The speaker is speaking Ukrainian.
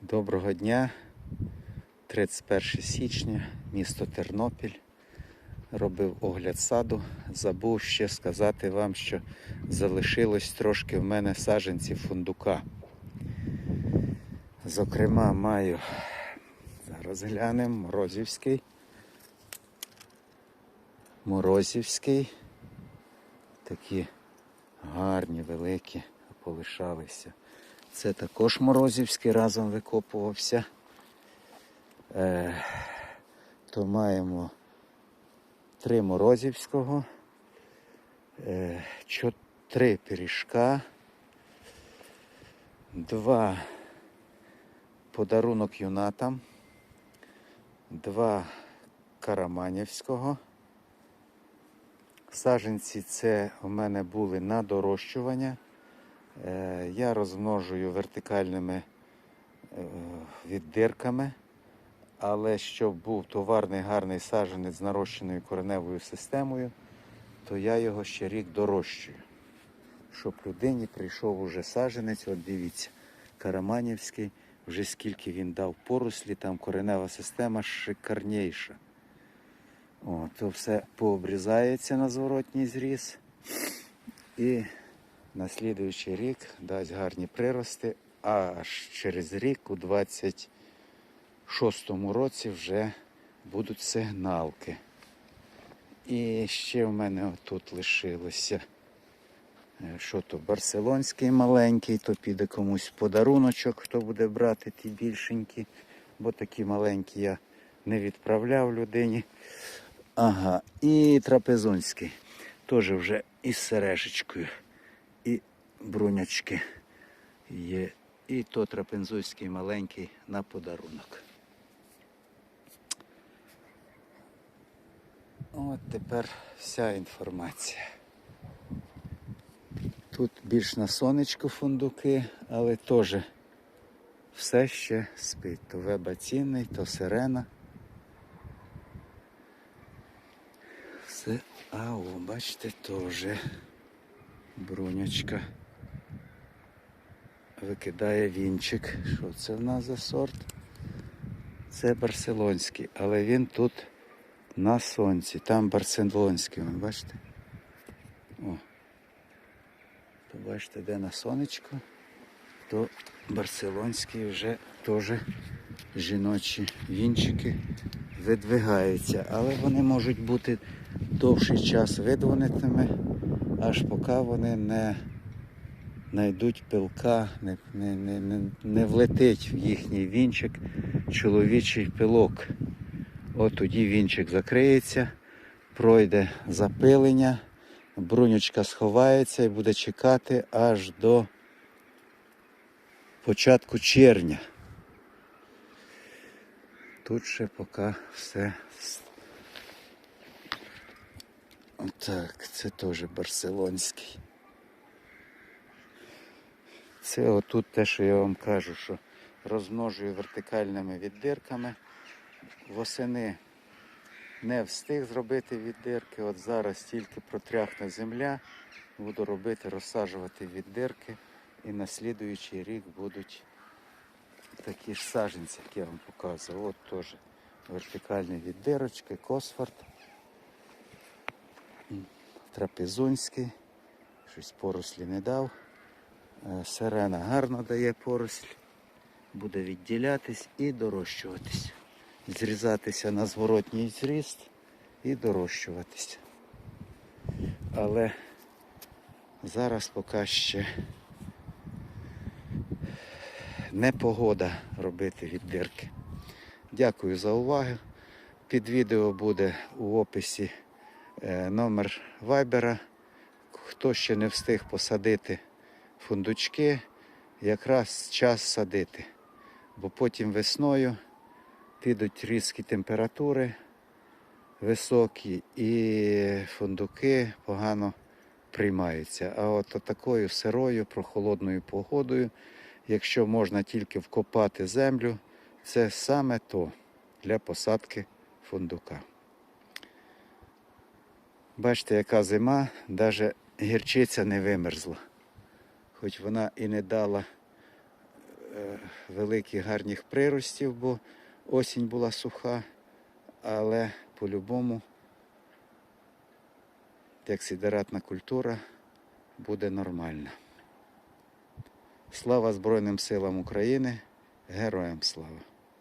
Доброго дня. 31 січня, місто Тернопіль. Робив огляд саду. Забув ще сказати вам, що залишилось трошки в мене саджанців фундука. Зокрема, маю зараз глянемо Морозівський. Морозівський. Такі гарні, великі, полишалися. Це також Морозівський разом викопувався. Е, то маємо три Морозівського, е, три пиріжка, два подарунок юнатам, два Караманівського. Саженці це у мене були на дорощування. Е, Я розмножую вертикальними е, віддирками, але щоб був товарний гарний саджанець з нарощеною кореневою системою, то я його ще рік дорощую. Щоб людині прийшов уже саджанець, от дивіться, Караманівський, вже скільки він дав порослі, там коренева система шикарніша. О, то все пообрізається на зворотній зріз. І на слідуючий рік дасть гарні прирости, а аж через рік, у 26-му році, вже будуть сигналки. І ще в мене тут лишилося. е, Що то барселонський маленький, то піде комусь подаруночок, хто буде брати ті більшенькі, бо такі маленькі я не відправляв людині. Ага, і трапезунський. Теж вже із сережечкою і брунячки є. І то трапензуйський маленький на подарунок. От тепер вся інформація. Тут більш на сонечку фундуки, але теж все ще спить. То веба цінний, то сирена. Все, а о, бачите, теж брунячка викидає вінчик. Що це в нас за сорт? Це барселонський, але він тут на сонці. Там барселонський, ви бачите? О. То бачите, де на сонечку, то барселонський вже теж жіночі вінчики видвигаються, але вони можуть бути довший час видвонитими, аж поки вони не знайдуть пилка, не, не, не, не, влетить в їхній вінчик чоловічий пилок. От тоді вінчик закриється, пройде запилення, брунючка сховається і буде чекати аж до початку червня. Тут ще поки все. Так, це теж барселонський. Це отут те, що я вам кажу, що розмножую вертикальними віддирками. Восени не встиг зробити віддирки. От зараз тільки протряхне земля. Буду робити, розсаджувати віддирки. І на слідуючий рік будуть такі ж саженці, як я вам показував. От теж вертикальні віддирочки, Косфорд, трапезунський, щось порослі не дав. Е, Сирена гарно дає поросль, буде відділятись і дорощуватись. Зрізатися на зворотній зріст і дорощуватись. Але зараз поки ще не погода робити віддирки. Дякую за увагу. Під відео буде у описі е, номер вайбера. Хто ще не встиг посадити фундучки, якраз час садити. Бо потім весною підуть різкі температури високі і фундуки погано приймаються. А от такою сирою, прохолодною погодою, якщо можна тільки вкопати землю, це саме то для посадки фундука. Бачите, яка зима, навіть гірчиця не вимерзла. Хоч вона і не дала е, великих гарних приростів, бо осінь була суха, але по-любому дексидератна культура буде нормальна. Слава Збройним силам України! Героям слава!